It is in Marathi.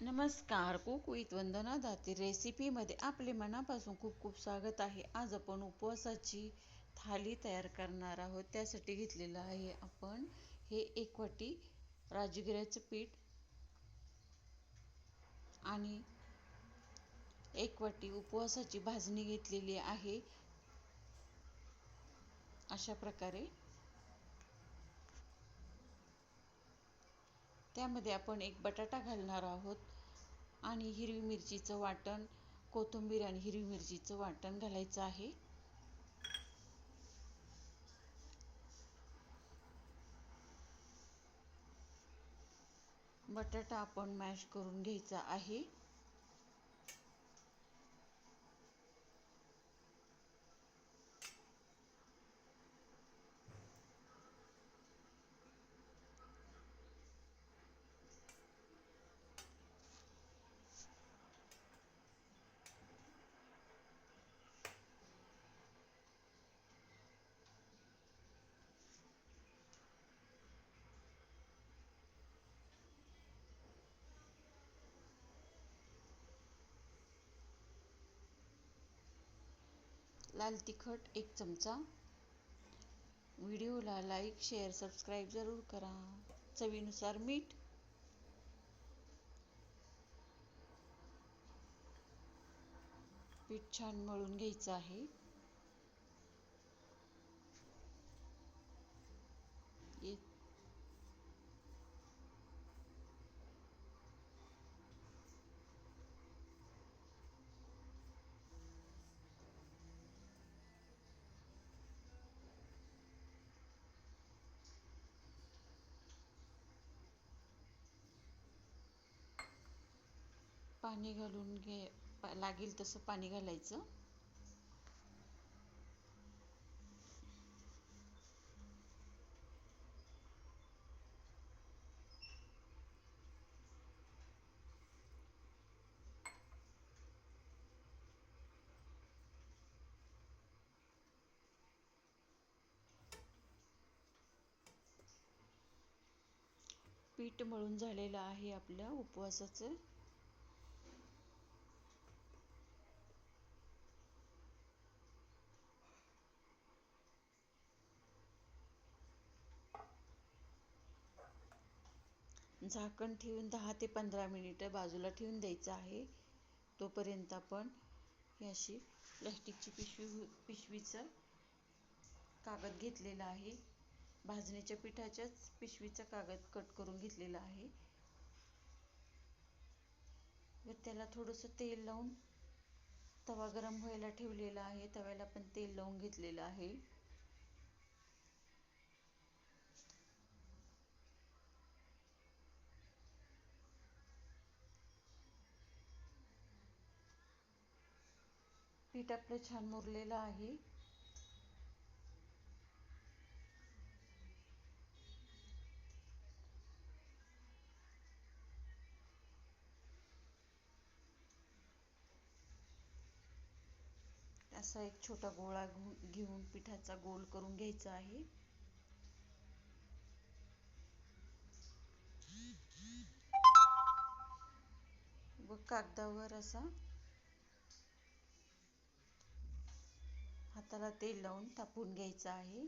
नमस्कार. कुक विथ वंदना दाती रेसिपीमध्ये आपले मनापासून खूप खूप स्वागत आहे. आज आपण उपवासाची थाली तयार करणार आहोत. त्यासाठी घेतलेलं आहे आपण हे एक वाटी राजगिऱ्याचं पीठ आणि एक वाटी उपवासाची भाजणी घेतलेली आहे. अशा प्रकारे त्यामध्ये आपण एक बटाटा घालणार आहोत आणि हिरवी मिरचीचं वाटण कोथिंबीर आणि हिरवी मिरचीचं वाटण घालायचं आहे. बटाटा आपण मॅश करून घ्यायचा आहे. लाल तिखट एक चमचा. व्हिडिओला लाईक शेअर सबस्क्राईब जरूर करा. चवीनुसार मीठ. पीठ छान मळून घ्यायचं आहे. पाणी घालून घे लागेल तसं पाणी घालायचं. पीठ मळून झालेलं आहे आपल्या उपवासाचं. झाकण ठेवून दहा ते पंधरा मिनिटं बाजूला ठेवून द्यायचं आहे. तोपर्यंत आपण ही अशी प्लॅस्टिकची पिशवी पिशवीचं कागद घेतलेला आहे. भाजणीच्या पिठाच्याच पिशवीचा कागद कट करून घेतलेला आहे. व त्याला थोडंसं तेल लावून तवा गरम व्हायला ठेवलेला आहे. तव्याला पण तेल लावून घेतलेलं आहे. पीठ आपलं छान मुरलेलं आहे. असा एक छोटा गोळा घेऊन पिठाचा गोल करून घ्यायचा आहे. व कागदावर असा हाताला तेल लावून तापून घ्यायचं आहे.